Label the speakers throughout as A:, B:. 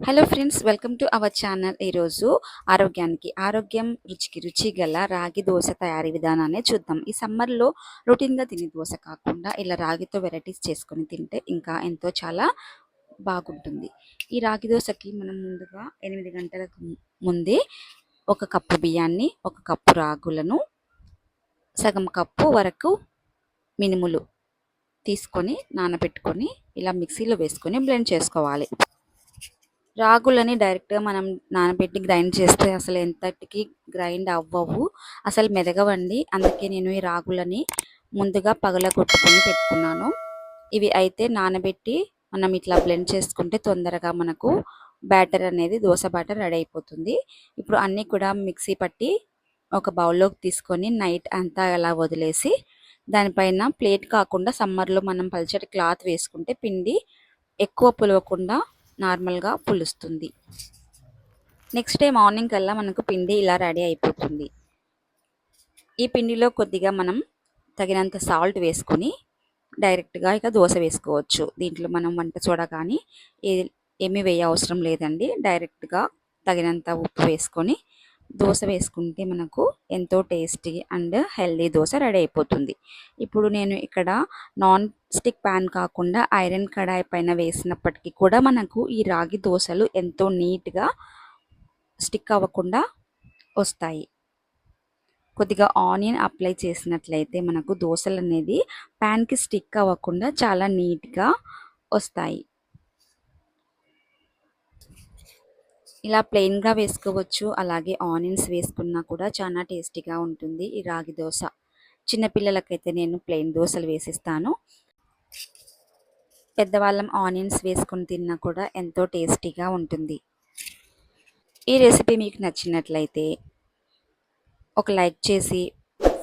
A: Hello friends welcome to our channel. ఈరోజు ఆరోగ్యానికి ఆరోగ్యం రుచికి రుచి గల రాగి దోశ తయారీ విధానాన్ని చూద్దాం. ఈ సమ్మర్లో రొటీన్గా తినే దోశ కాకుండా ఇలా రాగితో వెరైటీస్ చేసుకొని తింటే ఇంకా ఎంతో చాలా బాగుంటుంది. ఈ రాగి దోశకి మనం ముందుగా ఎనిమిది గంటలకు ముందే ఒక కప్పు బియ్యాన్ని ఒక కప్పు రాగులను సగం కప్పు వరకు మినుములు తీసుకొని నానబెట్టుకొని ఇలా మిక్సీలో వేసుకొని బ్లెండ్ చేసుకోవాలి. రాగులని డైరెక్ట్గా మనం నానబెట్టి గ్రైండ్ చేస్తే అసలు ఎంతటికి గ్రైండ్ అవ్వవు. అసలు మెదగవండి. అందుకే నేను ఈ రాగులని ముందుగా పగలగొట్టుకొని పెట్టుకున్నాను. ఇవి అయితే నానబెట్టి మనం ఇట్లా బ్లెండ్ చేసుకుంటే తొందరగా మనకు బ్యాటర్ అనేది దోశ బ్యాటర్ రెడీ అయిపోతుంది. ఇప్పుడు అన్నీ కూడా మిక్సీ పట్టి ఒక బౌల్లోకి తీసుకొని నైట్ అంతా అలా వదిలేసి దానిపైన ప్లేట్ కాకుండా సమ్మర్లో మనం పల్చటి క్లాత్ వేసుకుంటే పిండి ఎక్కువ పులవకుండా నార్మల్గా పులుస్తుంది. నెక్స్ట్ డే మార్నింగ్ కల్లా మనకు పిండి ఇలా రెడీ అయిపోతుంది. ఈ పిండిలో కొద్దిగా మనం తగినంత సాల్ట్ వేసుకొని డైరెక్ట్గా ఇక దోశ వేసుకోవచ్చు. దీంట్లో మనం వంట సోడా కానీ ఏమీ వేయ అవసరం లేదండి. డైరెక్ట్గా తగినంత ఉప్పు వేసుకొని దోశ వేసుకుంటే మనకు ఎంతో tasty and healthy dosa ready అయిపోతుంది. ఇప్పుడు నేను ఇక్కడ నాన్ స్టిక్ ప్యాన్ కాకుండా ఐరన్ కడాయి పైన వేసినప్పటికీ కూడా మనకు ఈ రాగి దోశలు ఎంతో నీట్గా స్టిక్ అవ్వకుండా వస్తాయి. కొద్దిగా ఆనియన్ అప్లై చేసినట్లయితే మనకు దోశలు అనేది ప్యాన్కి స్టిక్ అవ్వకుండా చాలా నీట్గా వస్తాయి. ఇలా ప్లెయిన్గా వేసుకోవచ్చు. అలాగే ఆనియన్స్ వేసుకున్నా కూడా చాలా టేస్టీగా ఉంటుంది ఈ రాగి దోశ. చిన్నపిల్లలకైతే నేను ప్లెయిన్ దోశలు వేసిస్తాను. పెద్దవాళ్ళం ఆనియన్స్ వేసుకొని తిన్నా కూడా ఎంతో టేస్టీగా ఉంటుంది. ఈ రెసిపీ మీకు నచ్చినట్లయితే ఒక లైక్ చేసి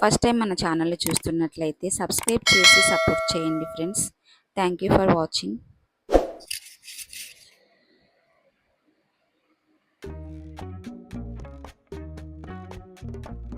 A: ఫస్ట్ టైం మన ఛానల్ చూస్తున్నట్లయితే సబ్స్క్రైబ్ చేసి సపోర్ట్ చేయండి friends. Thank you for watching. Thank you.